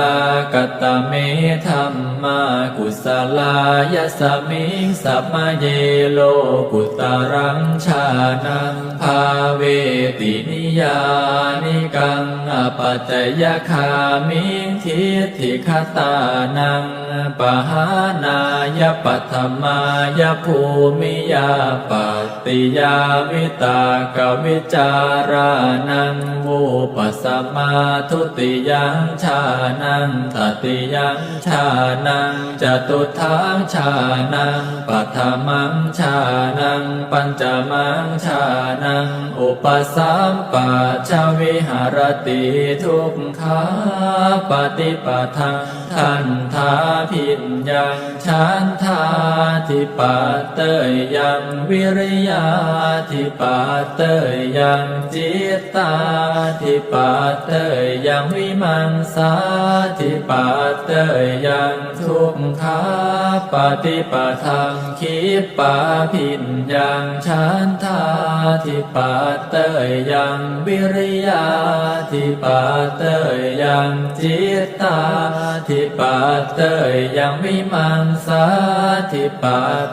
ลากตเมธรรมากุศลายสมิงสัมมาเยโลกุตรังชานังภาเวตินิยานิกังอปัจจยคามิทิฏฐิคตานังปหานายปัตถมายภูมิยาปติยาวิตากวิจารานังวูปสมมาทุติยังชานังตติยังชานังจตุทังชานังปัฏฐมังชานังปัญจมังชานังอุปสัมปัชชวิหารติทุกขาปฏิปทังทันทาพิญญังชันทาทิปัตเตยยังวิริยาทิปัตเตยยังจิตตาทิปัตเตยยังวิมังสาทิปัตเตยยังทุกขาปฏิปทังคิปปาพิญญังชันทาทิปัตเตยยังวิริยาทิปัตเตยยังจิตตาทิปัตเตยยังวิมังสาทิปัต